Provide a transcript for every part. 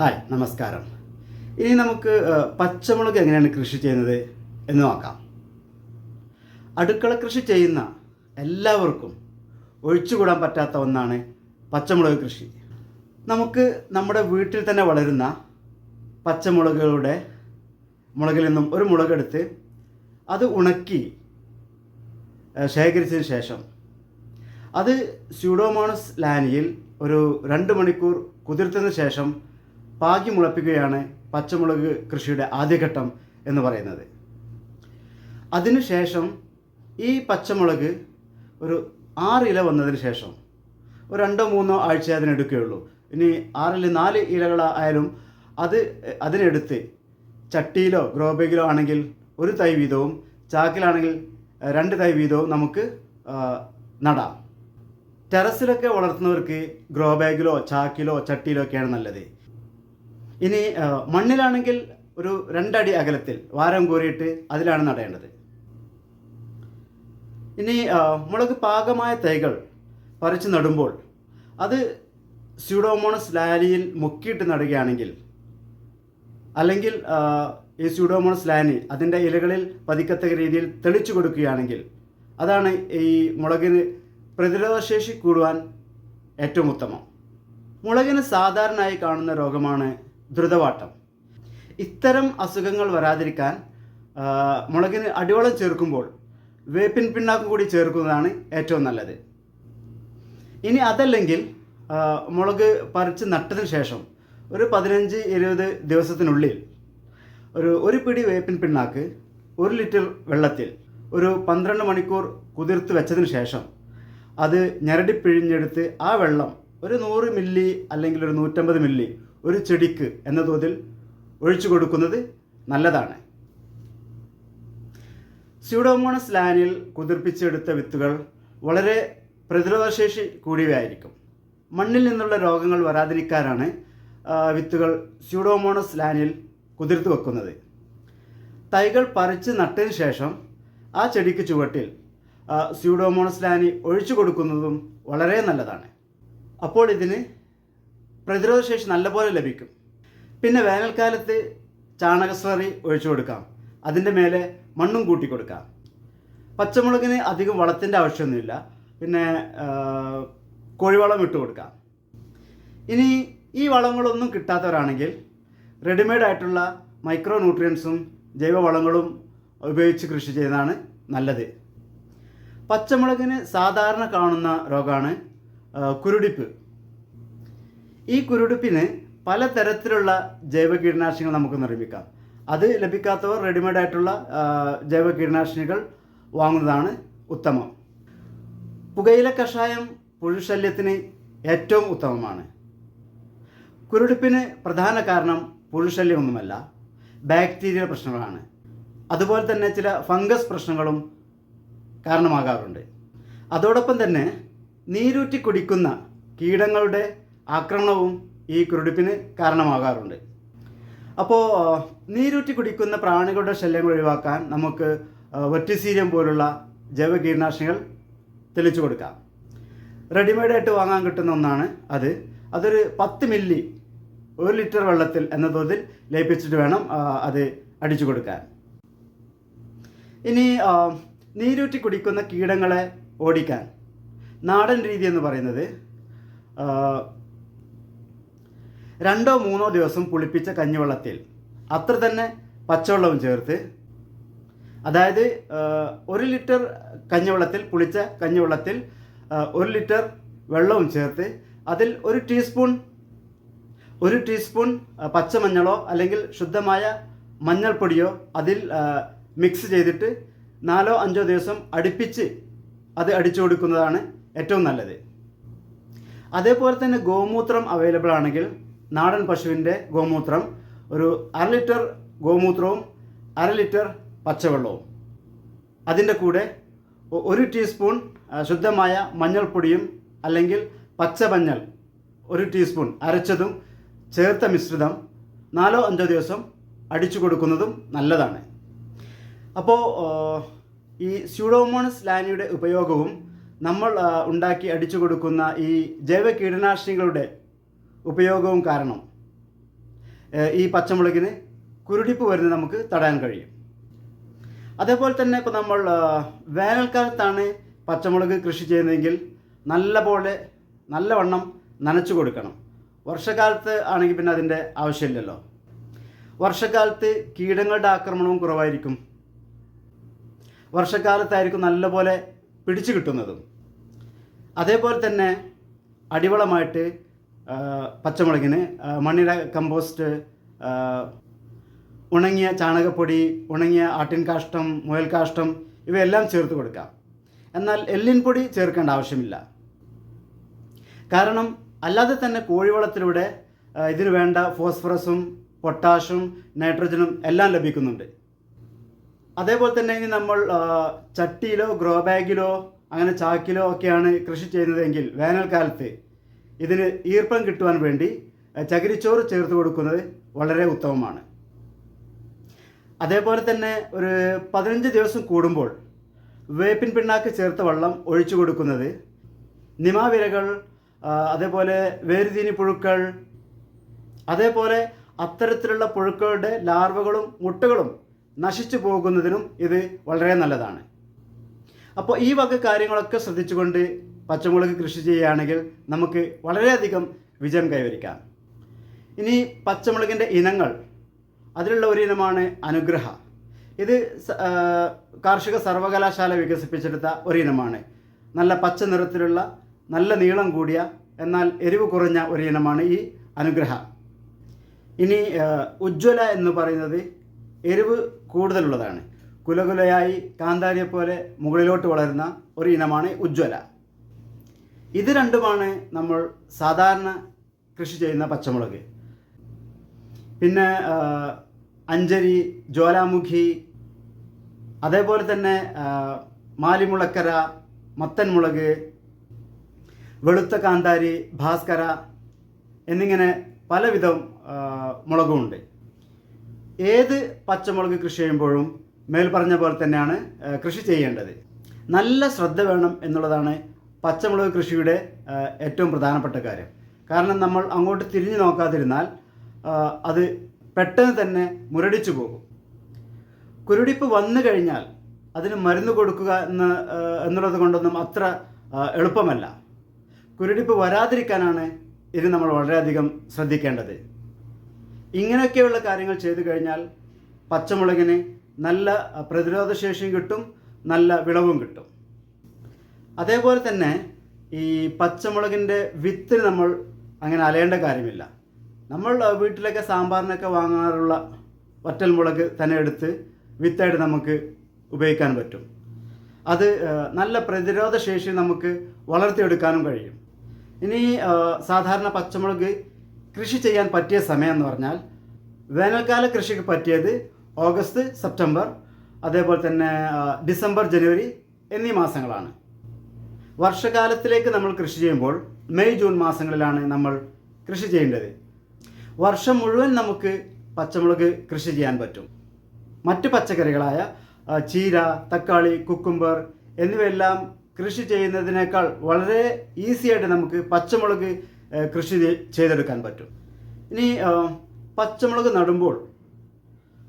Hi നമസ്കാരം. ഇനി നമുക്ക് പച്ചമുളക് എങ്ങനെയാണ് കൃഷി ചെയ്യുന്നത് എന്ന് നോക്കാം. അടുക്കള കൃഷി ചെയ്യുന്ന എല്ലാവർക്കും ഒഴിച്ചുകൂടാൻ പറ്റാത്ത ഒന്നാണ് പച്ചമുളക് കൃഷി. നമുക്ക് നമ്മുടെ വീട്ടിൽ തന്നെ വളരുന്ന പച്ചമുളകുകളുടെ മുളകിൽ നിന്നും ഒരു മുളകെടുത്ത് അത് ഉണക്കി ശേഖരിച്ചതിന് ശേഷം അത് സ്യൂഡോമോണസ് ലാനിയിൽ ഒരു രണ്ട് മണിക്കൂർ കുതിർത്തതിന് ശേഷം പാകി മുളപ്പിക്കുകയാണ് പച്ചമുളക് കൃഷിയുടെ ആദ്യഘട്ടം എന്ന് പറയുന്നത്. അതിനുശേഷം ഈ പച്ചമുളക് ഒരു ആറ് ഇല വന്നതിന് ശേഷം ഒരു രണ്ടോ മൂന്നോ ആഴ്ച അതിനെടുക്കുകയുള്ളൂ ഇനി ആറിൽ നാല് ഇലകളായാലും അത് അതിനെടുത്ത് ചട്ടിയിലോ ഗ്രോ ബാഗിലോ ആണെങ്കിൽ ഒരു തൈ വീതവും ചാക്കിലാണെങ്കിൽ രണ്ട് തൈ വീതവും നമുക്ക് നടാം. ടെറസിലൊക്കെ വളർത്തുന്നവർക്ക് ഗ്രോ ബാഗിലോ ചാക്കിലോ ചട്ടിയിലോ ഒക്കെയാണ് നല്ലത്. ഇനി മണ്ണിലാണെങ്കിൽ ഒരു രണ്ടടി അകലത്തിൽ വാരം കോരിയിട്ട് അതിലാണ് നടേണ്ടത് ഇനി മുളക് പാകമായ തൈകൾ പറിച്ച് നടുമ്പോൾ അത് സ്യൂഡോമോണസ് ലാലിയിൽ മുക്കിയിട്ട് നടുകയാണെങ്കിൽ അല്ലെങ്കിൽ ഈ സ്യൂഡോമോണസ് ലാനി അതിന്റെ ഇലകളിൽ പതിക്കത്തക്ക രീതിയിൽ തെളിച്ചു കൊടുക്കുകയാണെങ്കിൽ അതാണ് ഈ മുളകിന് പ്രതിരോധശേഷി കൂടുവാൻ ഏറ്റവും ഉത്തമം. മുളകിന് സാധാരണയായി കാണുന്ന രോഗമാണ് ദ്രുതവാട്ടം. ഇത്തരം അസുഖങ്ങൾ വരാതിരിക്കാൻ മുളകിന് അടിവളം ചേർക്കുമ്പോൾ വേപ്പിൻ പിണ്ണാക്കും കൂടി ചേർക്കുന്നതാണ് ഏറ്റവും നല്ലത്. ഇനി അതല്ലെങ്കിൽ മുളക് പറിച്ച് നട്ടതിന് ശേഷം ഒരു പതിനഞ്ച് ഇരുപത് ദിവസത്തിനുള്ളിൽ ഒരു ഒരു പിടി വേപ്പിൻ പിണ്ണാക്ക് ഒരു ലിറ്റർ വെള്ളത്തിൽ ഒരു പന്ത്രണ്ട് മണിക്കൂർ കുതിർത്ത് വെച്ചതിന് ശേഷം അത് ഞരടി പിഴിഞ്ഞെടുത്ത് ആ വെള്ളം ഒരു നൂറ് മില്ലി അല്ലെങ്കിൽ ഒരു നൂറ്റമ്പത് മില്ലി ഒരു ചെടിക്ക് എന്ന തോതിൽ ഒഴിച്ചു കൊടുക്കുന്നത് നല്ലതാണ്. സ്യൂഡോമോണസ് ലാനിൽ കുതിർപ്പിച്ചെടുത്ത വിത്തുകൾ വളരെ പ്രതിരോധശേഷി കൂടിയവയായിരിക്കും. മണ്ണിൽ നിന്നുള്ള രോഗങ്ങൾ വരാതിരിക്കാനാണ് വിത്തുകൾ സ്യൂഡോമോണസ് ലാനിൽ കുതിർത്ത് വെക്കുന്നത്. തൈകൾ പറിച്ച് നട്ടതിന് ശേഷം ആ ചെടിക്ക് ചുവട്ടിൽ സ്യൂഡോമോണസ് ലാനി ഒഴിച്ചു കൊടുക്കുന്നതും വളരെ നല്ലതാണ്. അപ്പോൾ ഇതിന് പ്രതിരോധശേഷി നല്ലപോലെ ലഭിക്കും. പിന്നെ വേനൽക്കാലത്ത് ചാണകസ്ലറി ഒഴിച്ചു കൊടുക്കാം. അതിന്റെ മേലെ മണ്ണും കൂട്ടി കൊടുക്കാം. പച്ചമുളകിന് അധികം വളത്തിന്റെ ആവശ്യമൊന്നുമില്ല. പിന്നെ കോഴിവളം ഇട്ട് കൊടുക്കാം. ഇനി ഈ വളങ്ങളൊന്നും കിട്ടാത്തവരാണെങ്കിൽ റെഡിമെയ്ഡ് ആയിട്ടുള്ള മൈക്രോ ന്യൂട്രിയൻസും ജൈവവളങ്ങളും ഉപയോഗിച്ച് കൃഷി ചെയ്യുന്നതാണ് നല്ലത്. പച്ചമുളകിന് സാധാരണ കാണുന്ന രോഗമാണ് കുരുടിപ്പ്. ഈ കുരുടുപ്പിന് പലതരത്തിലുള്ള ജൈവ കീടനാശിനികൾ നമുക്ക് നിർമ്മിക്കാം. അത് ലഭിക്കാത്തവർ റെഡിമെയ്ഡ് ആയിട്ടുള്ള ജൈവ കീടനാശിനികൾ വാങ്ങുന്നതാണ് ഉത്തമം. പുകയില കഷായം പുഴുശല്യത്തിന് ഏറ്റവും ഉത്തമമാണ്. കുരുടുപ്പിന് പ്രധാന കാരണം പുഴുശല്യമൊന്നുമല്ല ബാക്ടീരിയ പ്രശ്നങ്ങളാണ്. അതുപോലെ തന്നെ ചില ഫംഗസ് പ്രശ്നങ്ങളും കാരണമാകാറുണ്ട്. അതോടൊപ്പം തന്നെ നീരൂറ്റി കുടിക്കുന്ന കീടങ്ങളുടെ ആക്രമണവും ഈ കുരുടിപ്പിന് കാരണമാകാറുണ്ട്. അപ്പോൾ നീരൂറ്റി കുടിക്കുന്ന പ്രാണികളുടെ ശല്യങ്ങൾ ഒഴിവാക്കാൻ നമുക്ക് വെറ്റിസീരിയം പോലുള്ള ജൈവ കീടനാശിനികൾ തെളിച്ചു കൊടുക്കാം. റെഡിമെയ്ഡ് ആയിട്ട് വാങ്ങാൻ കിട്ടുന്ന ഒന്നാണ് അത്. അതൊരു പത്ത് മില്ലി ഒരു ലിറ്റർ വെള്ളത്തിൽ എന്ന തോതിൽ ലയിപ്പിച്ചിട്ട് വേണം അത് അടിച്ചു കൊടുക്കാൻ. ഇനി നീരൂറ്റി കുടിക്കുന്ന കീടങ്ങളെ ഓടിക്കാൻ. നാടൻ രീതി എന്ന് പറയുന്നത് രണ്ടോ മൂന്നോ ദിവസം പുളിപ്പിച്ച കഞ്ഞിവെള്ളത്തിൽ. അത്ര തന്നെ പച്ചവെള്ളവും ചേർത്ത്. അതായത് ഒരു ലിറ്റർ കഞ്ഞിവെള്ളത്തിൽ പുളിച്ച കഞ്ഞിവെള്ളത്തിൽ ഒരു ലിറ്റർ വെള്ളവും ചേർത്ത് അതിൽ ഒരു ടീസ്പൂൺ ഒരു ടീസ്പൂൺ പച്ചമഞ്ഞളോ അല്ലെങ്കിൽ ശുദ്ധമായ മഞ്ഞൾപ്പൊടിയോ അതിൽ മിക്സ് ചെയ്തിട്ട് നാലോ അഞ്ചോ ദിവസം അടുപ്പിച്ച് അത് അടിച്ചു കൊടുക്കുന്നതാണ് ഏറ്റവും നല്ലത്. അതേപോലെ തന്നെ ഗോമൂത്രം അവൈലബിൾ ആണെങ്കിൽ നാടൻ പശുവിന്റെ ഗോമൂത്രം ഒരു അര ലിറ്റർ ഗോമൂത്രവും അര ലിറ്റർ പച്ചവെള്ളവും. അതിന്റെ കൂടെ ഒരു ടീസ്പൂൺ ശുദ്ധമായ മഞ്ഞൾപ്പൊടിയും അല്ലെങ്കിൽ പച്ചമഞ്ഞൾ ഒരു ടീസ്പൂൺ അരച്ചതും ചേർത്ത മിശ്രിതം നാലോ അഞ്ചോ ദിവസം അടിച്ചു കൊടുക്കുന്നതും നല്ലതാണ്. അപ്പോൾ ഈ സ്യൂഡോമോണസ് ലാനിയുടെ ഉപയോഗവും നമ്മൾ ഉണ്ടാക്കി അടിച്ചു കൊടുക്കുന്ന ഈ ജൈവ കീടനാശിനികളുടെ ഉപയോഗവും കാരണം. ഈ പച്ചമുളകിന് കുരുടിപ്പ് വരുന്നത് നമുക്ക് തടയാൻ കഴിയും. അതേപോലെ തന്നെ ഇപ്പോൾ നമ്മൾ വേനൽക്കാലത്താണ് പച്ചമുളക് കൃഷി ചെയ്യുന്നതെങ്കിൽ നല്ലപോലെ നല്ലവണ്ണം നനച്ചു കൊടുക്കണം. വർഷക്കാലത്ത് ആണെങ്കിൽ പിന്നെ അതിന്റെ ആവശ്യമില്ലല്ലോ. വർഷക്കാലത്ത് കീടങ്ങളുടെ ആക്രമണവും കുറവായിരിക്കും. വർഷക്കാലത്തായിരിക്കും നല്ലപോലെ പിടിച്ചു കിട്ടുന്നതും. അതേപോലെ തന്നെ അടിവളമായിട്ട് പച്ചമുളകിന് മണ്ണിര കമ്പോസ്റ്റ് ഉണങ്ങിയ ചാണകപ്പൊടി ഉണങ്ങിയ ആട്ടിൻ കാഷ്ടം മുയൽ കാഷ്ടം ഇവയെല്ലാം ചേർത്ത് കൊടുക്കാം. എന്നാൽ എല്ലിൻ പൊടി ചേർക്കേണ്ട ആവശ്യമില്ല. കാരണം അല്ലാതെ തന്നെ കോഴിവളത്തിലൂടെ ഇതിന് വേണ്ട ഫോസ്ഫറസും പൊട്ടാഷും നൈട്രജനും എല്ലാം ലഭിക്കുന്നുണ്ട്. അതേപോലെ തന്നെ ഇനി നമ്മൾ ചട്ടിയിലോ ഗ്രോ ബാഗിലോ അങ്ങനെ ചാക്കിലോ ഒക്കെയാണ് കൃഷി ചെയ്യുന്നതെങ്കിൽ വേനൽക്കാലത്ത് ഇതിന് ഈർപ്പം കിട്ടുവാൻ വേണ്ടി ചകിരിച്ചോറ് ചേർത്ത് കൊടുക്കുന്നത് വളരെ ഉത്തമമാണ്. അതേപോലെ തന്നെ ഒരു പതിനഞ്ച് ദിവസം കൂടുമ്പോൾ വേപ്പിൻ പിണ്ണാക്ക് ചേർത്ത വെള്ളം ഒഴിച്ചു കൊടുക്കുന്നത് നിമാവിരകൾ അതേപോലെ വേരുതീനി പുഴുക്കൾ അതേപോലെ അത്തരത്തിലുള്ള പുഴുക്കളുടെ ലാർവകളും മുട്ടകളും നശിച്ചു പോകുന്നതിനും ഇത് വളരെ നല്ലതാണ്. അപ്പോൾ ഈ വക കാര്യങ്ങളൊക്കെ ശ്രദ്ധിച്ചുകൊണ്ട് പച്ചമുളക് കൃഷി ചെയ്യുകയാണെങ്കിൽ നമുക്ക് വളരെയധികം വിജയം കൈവരിക്കാം. ഇനി പച്ചമുളകിന്റെ ഇനങ്ങൾ. അതിലുള്ള ഒരു ഇനമാണ് അനുഗ്രഹ. ഇത് കാർഷിക സർവകലാശാല വികസിപ്പിച്ചെടുത്ത ഒരു ഇനമാണ്. നല്ല പച്ച നിറത്തിലുള്ള നല്ല നീളം കൂടിയ എന്നാൽ എരിവ് കുറഞ്ഞ ഒരു ഇനമാണ് ഈ അനുഗ്രഹ. ഇനി ഉജ്ജ്വല എന്ന് പറയുന്നത് എരിവ് കൂടുതലുള്ളതാണ്. കുലകുലയായി കാന്താരിയെ പോലെ മുകളിലോട്ട് വളരുന്ന ഒരു ഇനമാണ് ഉജ്ജ്വല. ഇത് രണ്ടുമാണ് നമ്മൾ സാധാരണ കൃഷി ചെയ്യുന്ന പച്ചമുളക്. പിന്നെ അഞ്ചരി ജ്വാലാമുഖി അതേപോലെ തന്നെ മാലിമുളക്കര മത്തൻ മുളക് വെളുത്ത കാന്താരി ഭാസ്കര എന്നിങ്ങനെ പലവിധം മുളകുമുണ്ട്. ഏത് പച്ചമുളക് കൃഷി ചെയ്യുമ്പോഴും മേൽ പറഞ്ഞ പോലെ തന്നെയാണ് കൃഷി ചെയ്യേണ്ടത്. നല്ല ശ്രദ്ധ വേണം എന്നുള്ളതാണ് പച്ചമുളക് കൃഷിയുടെ ഏറ്റവും പ്രധാനപ്പെട്ട കാര്യം. കാരണം നമ്മൾ അങ്ങോട്ട് തിരിഞ്ഞു നോക്കാതിരുന്നാൽ അത് പെട്ടെന്ന് തന്നെ മുരടിച്ചു പോകും. കുരുടിപ്പ് വന്നു കഴിഞ്ഞാൽ അതിന് മരുന്ന് കൊടുക്കുക എന്ന് എന്നുള്ളത് കൊണ്ടൊന്നും അത്ര എളുപ്പമല്ല. കുരുടിപ്പ് വരാതിരിക്കാനാണ് ഇത് നമ്മൾ വളരെയധികം ശ്രദ്ധിക്കേണ്ടത്. ഇങ്ങനെയൊക്കെയുള്ള കാര്യങ്ങൾ ചെയ്തു കഴിഞ്ഞാൽ പച്ചമുളകിന് നല്ല പ്രതിരോധ പ്രതിരോധശേഷിയും കിട്ടും നല്ല വിളവും കിട്ടും. അതേപോലെ തന്നെ ഈ പച്ചമുളകിന്റെ വിത്തിന് നമ്മൾ അങ്ങനെ അലയേണ്ട കാര്യമില്ല. നമ്മൾ വീട്ടിലൊക്കെ സാമ്പാറിനൊക്കെ വാങ്ങാറുള്ള വറ്റൽ മുളക് തന്നെ എടുത്ത് വിത്തായിട്ട് നമുക്ക് ഉപയോഗിക്കാൻ പറ്റും. അത് നല്ല പ്രതിരോധ ശേഷി നമുക്ക് വളർത്തിയെടുക്കാനും കഴിയും. ഇനി സാധാരണ പച്ചമുളക് കൃഷി ചെയ്യാൻ പറ്റിയ സമയം എന്ന് പറഞ്ഞാൽ വേനൽക്കാല കൃഷിക്ക് പറ്റിയത് ഓഗസ്റ്റ് സെപ്റ്റംബർ അതേപോലെ തന്നെ ഡിസംബർ ജനുവരി എന്നീ മാസങ്ങളാണ്. വർഷകാലത്തിലേക്ക് നമ്മൾ കൃഷി ചെയ്യുമ്പോൾ മെയ് ജൂൺ മാസങ്ങളിലാണ് നമ്മൾ കൃഷി ചെയ്യേണ്ടത്. വർഷം മുഴുവൻ നമുക്ക് പച്ചമുളക് കൃഷി ചെയ്യാൻ പറ്റും. മറ്റ് പച്ചക്കറികളായ ചീര തക്കാളി കുക്കുംബർ എന്നിവയെല്ലാം കൃഷി ചെയ്യുന്നതിനേക്കാൾ വളരെ ഈസിയായിട്ട് നമുക്ക് പച്ചമുളക് കൃഷി ചെയ്തെടുക്കാൻ പറ്റും. ഇനി പച്ചമുളക് നടുമ്പോൾ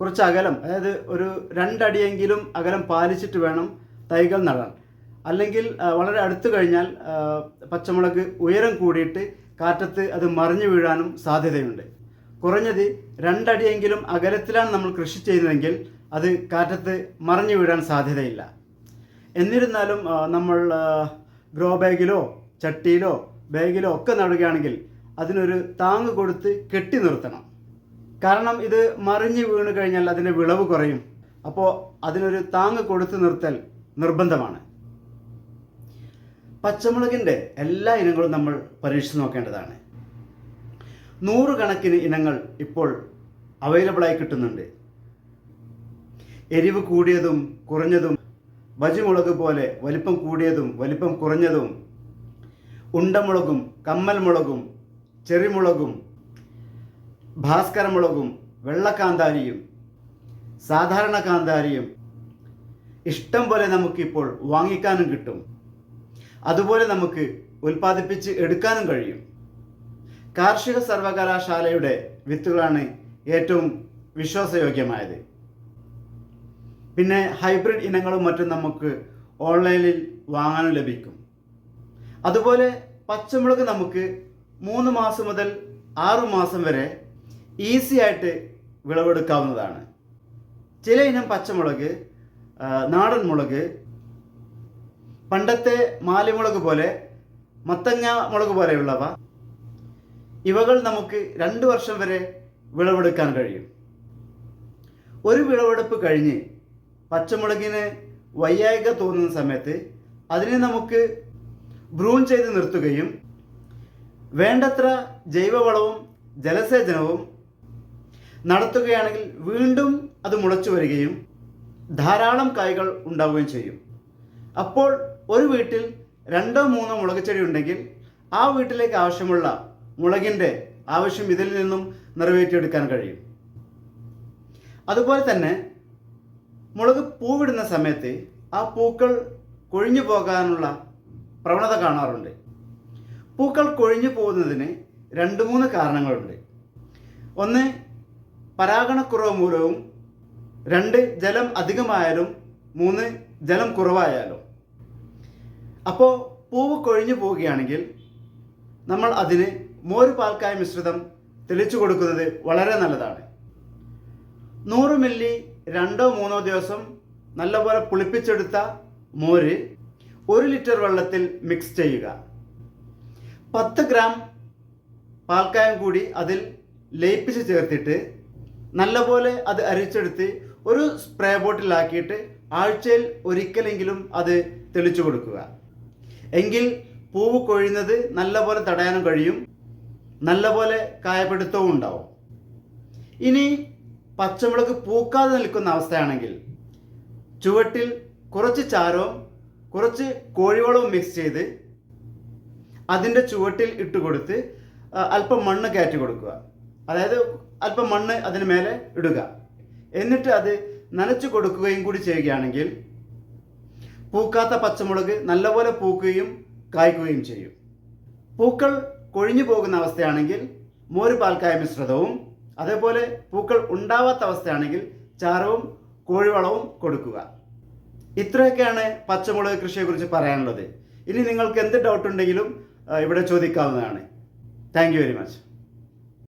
കുറച്ച് അകലം അതായത് ഒരു രണ്ടടിയെങ്കിലും അകലം പാലിച്ചിട്ട് വേണം തൈകൾ നടാൻ. അല്ലെങ്കിൽ വളരെ അടുത്തു കഴിഞ്ഞാൽ പച്ചമുളക് ഉയരം കൂടിയിട്ട് കാറ്റത്ത് അത് മറിഞ്ഞു വീഴാനും സാധ്യതയുണ്ട്. കുറഞ്ഞത് രണ്ടടിയെങ്കിലും അകലത്തിലാണ് നമ്മൾ കൃഷി ചെയ്യുന്നതെങ്കിൽ അത് കാറ്റത്ത് മറിഞ്ഞു വീഴാൻ സാധ്യതയില്ല. എന്നിരുന്നാലും നമ്മൾ ഗ്രോ ബാഗിലോ ചട്ടിയിലോ ബാഗിലോ ഒക്കെ നടുകയാണെങ്കിൽ അതിനൊരു താങ്ങ് കൊടുത്ത് കെട്ടി നിർത്തണം. കാരണം ഇത് മറിഞ്ഞു വീണ് കഴിഞ്ഞാൽ അതിന്റെ വിളവ് കുറയും. അപ്പോൾ അതിനൊരു താങ്ങ് കൊടുത്ത് നിർത്തൽ നിർബന്ധമാണ്. പച്ചമുളകിന്റെ എല്ലാ ഇനങ്ങളും നമ്മൾ പരീക്ഷിച്ച് നോക്കേണ്ടതാണ്. നൂറുകണക്കിന് ഇനങ്ങൾ ഇപ്പോൾ അവൈലബിളായി കിട്ടുന്നുണ്ട്. എരിവ് കൂടിയതും കുറഞ്ഞതും ബജിമുളക് പോലെ വലിപ്പം കൂടിയതും വലിപ്പം കുറഞ്ഞതും ഉണ്ടമുളകും കമ്മൽ മുളകും ചെറിമുളകും ഭാസ്കര മുളകും വെള്ളക്കാന്താരിയും സാധാരണ കാന്താരിയും ഇഷ്ടം പോലെ നമുക്കിപ്പോൾ വാങ്ങിക്കാനും കിട്ടും. അതുപോലെ നമുക്ക് ഉൽപ്പാദിപ്പിച്ച് എടുക്കാനും കഴിയും. കാർഷിക സർവകലാശാലയുടെ വിത്തുകളാണ് ഏറ്റവും വിശ്വാസയോഗ്യമായത്. പിന്നെ ഹൈബ്രിഡ് ഇനങ്ങളും മറ്റും നമുക്ക് ഓൺലൈനിൽ വാങ്ങാനും ലഭിക്കും. അതുപോലെ പച്ചമുളക് നമുക്ക് മൂന്ന് മാസം മുതൽ ആറു മാസം വരെ ഈസി ആയിട്ട് വിളവെടുക്കാവുന്നതാണ്. ചില ഇനം പച്ചമുളക് നാടൻ മുളക് പണ്ടത്തെ മാലിമുളക് പോലെ മത്തങ്ങ മുളക് പോലെയുള്ളവ ഇവകൾ നമുക്ക് രണ്ട് വർഷം വരെ വിളവെടുക്കാൻ കഴിയും. ഒരു വിളവെടുപ്പ് കഴിഞ്ഞ് പച്ചമുളകിന് വയ്യായിക തോന്നുന്ന സമയത്ത് അതിനെ നമുക്ക് ബ്രൂൺ ചെയ്ത് നിർത്തുകയും വേണ്ടത്ര ജൈവവളവും ജലസേചനവും നടത്തുകയാണെങ്കിൽ വീണ്ടും അത് മുളച്ചു വരികയും ധാരാളം കായ്കൾ ഉണ്ടാവുകയും ചെയ്യും. അപ്പോൾ ഒരു വീട്ടിൽ രണ്ടോ മൂന്നോ മുളക് ചെടി ഉണ്ടെങ്കിൽ ആ വീട്ടിലേക്ക് ആവശ്യമുള്ള മുളകിന്റെ ആവശ്യം ഇതിൽ നിന്നും നിറവേറ്റിയെടുക്കാൻ കഴിയും. അതുപോലെ തന്നെ മുളക് പൂവിടുന്ന സമയത്ത് ആ പൂക്കൾ കൊഴിഞ്ഞു പോകാനുള്ള പ്രവണത കാണാറുണ്ട്. പൂക്കൾ കൊഴിഞ്ഞു പോകുന്നതിന് രണ്ട് മൂന്ന് കാരണങ്ങളുണ്ട്. ഒന്ന് പരാഗണക്കുറവ് മൂലവും രണ്ട് ജലം അധികമായാലും മൂന്ന് ജലം കുറവായാലും. അപ്പോൾ പൂവ് കൊഴിഞ്ഞു പോവുകയാണെങ്കിൽ നമ്മൾ അതിന് മോര് പാൽക്കായ മിശ്രിതം തെളിച്ചു കൊടുക്കുന്നത് വളരെ നല്ലതാണ്. നൂറ് മില്ലി രണ്ടോ മൂന്നോ ദിവസം നല്ലപോലെ പുളിപ്പിച്ചെടുത്ത മോര് ഒരു ലിറ്റർ വെള്ളത്തിൽ മിക്സ് ചെയ്യുക. പത്ത് ഗ്രാം പാൽക്കായം കൂടി അതിൽ ലയിപ്പിച്ച് ചേർത്തിട്ട് നല്ലപോലെ അത് അരിച്ചെടുത്ത് ഒരു സ്പ്രേ ബോട്ടിലാക്കിയിട്ട് ആഴ്ചയിൽ ഒരിക്കലെങ്കിലും അത് തെളിച്ചു കൊടുക്കുക. എങ്കിൽ പൂവ് കൊഴിയുന്നത് നല്ലപോലെ തടയാനും കഴിയും. നല്ലപോലെ കായപിടുത്തവും ഉണ്ടാവും. ഇനി പച്ചമുളക് പൂക്കാതെ നിൽക്കുന്ന അവസ്ഥയാണെങ്കിൽ ചുവട്ടിൽ കുറച്ച് ചാരവും കുറച്ച് കോഴിവളവും മിക്സ് ചെയ്ത് അതിന്റെ ചുവട്ടിൽ ഇട്ട് കൊടുത്ത് അല്പം മണ്ണ് കയറ്റി കൊടുക്കുക. അതായത് അല്പം മണ്ണ് അതിന് മേലെ ഇടുക. എന്നിട്ട് അത് നനച്ചു കൊടുക്കുകയും കൂടി ചെയ്യുകയാണെങ്കിൽ പൂക്കാത്ത പച്ചമുളക് നല്ലപോലെ പൂക്കുകയും കായ്ക്കുകയും ചെയ്യും. പൂക്കൾ കൊഴിഞ്ഞു പോകുന്ന അവസ്ഥയാണെങ്കിൽ മോര് പാൽക്കായ മിശ്രിതവും അതേപോലെ പൂക്കൾ ഉണ്ടാവാത്ത അവസ്ഥയാണെങ്കിൽ ചാരവും കോഴിവളവും കൊടുക്കുക. ഇത്രയൊക്കെയാണ് പച്ചമുളക് കൃഷിയെക്കുറിച്ച് പറയാനുള്ളത്. ഇനി നിങ്ങൾക്ക് എന്ത് ഡൗട്ട് ഉണ്ടെങ്കിലും ഇവിടെ ചോദിക്കാവുന്നതാണ്. Thank very much